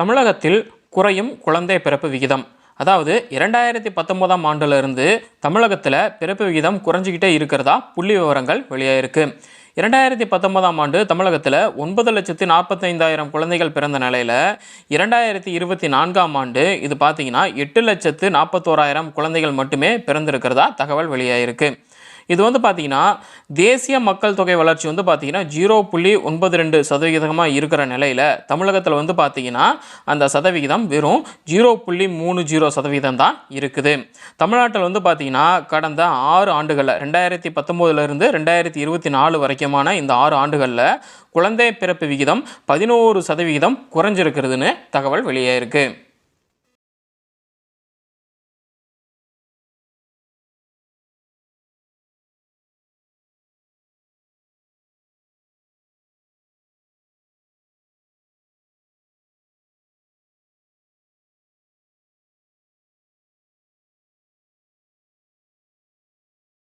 தமிழகத்தில் குறையும் குழந்தை பிறப்பு விகிதம். அதாவது இரண்டாயிரத்தி பத்தொம்போதாம் ஆண்டுலேருந்து தமிழகத்தில் பிறப்பு விகிதம் குறைஞ்சிக்கிட்டே இருக்கிறதா புள்ளி விவரங்கள் வெளியாயிருக்கு இரண்டாயிரத்தி பத்தொன்பதாம் ஆண்டு தமிழகத்தில் ஒன்பது லட்சத்தி நாற்பத்தைந்தாயிரம் குழந்தைகள் பிறந்த நிலையில் இரண்டாயிரத்தி இருபத்தி நான்காம் ஆண்டு இது பார்த்தீங்கன்னா எட்டு லட்சத்து நாற்பத்தோராயிரம் குழந்தைகள் மட்டுமே பிறந்திருக்கிறதா தகவல் வெளியாயிருக்கு இது வந்து பார்த்தீங்கன்னா தேசிய மக்கள் தொகை வளர்ச்சி வந்து பார்த்தீங்கன்னா ஜீரோ புள்ளி ஒன்பது ரெண்டு சதவிகிதமாக இருக்கிற நிலையில் தமிழகத்தில் வந்து பார்த்தீங்கன்னா அந்த சதவிகிதம் வெறும் ஜீரோ புள்ளி மூணு ஜீரோ சதவீதம் தான் இருக்குது. தமிழ்நாட்டில் வந்து பார்த்தீங்கன்னா கடந்த ஆறு ஆண்டுகளில் ரெண்டாயிரத்தி பத்தொம்போதுலேருந்து ரெண்டாயிரத்தி இருபத்தி நாலு வரைக்குமான இந்த ஆறு ஆண்டுகளில் குழந்தை பிறப்பு விகிதம் பதினோரு சதவிகிதம் குறைஞ்சிருக்கிறதுன்னு தகவல் வெளியாயிருக்கு.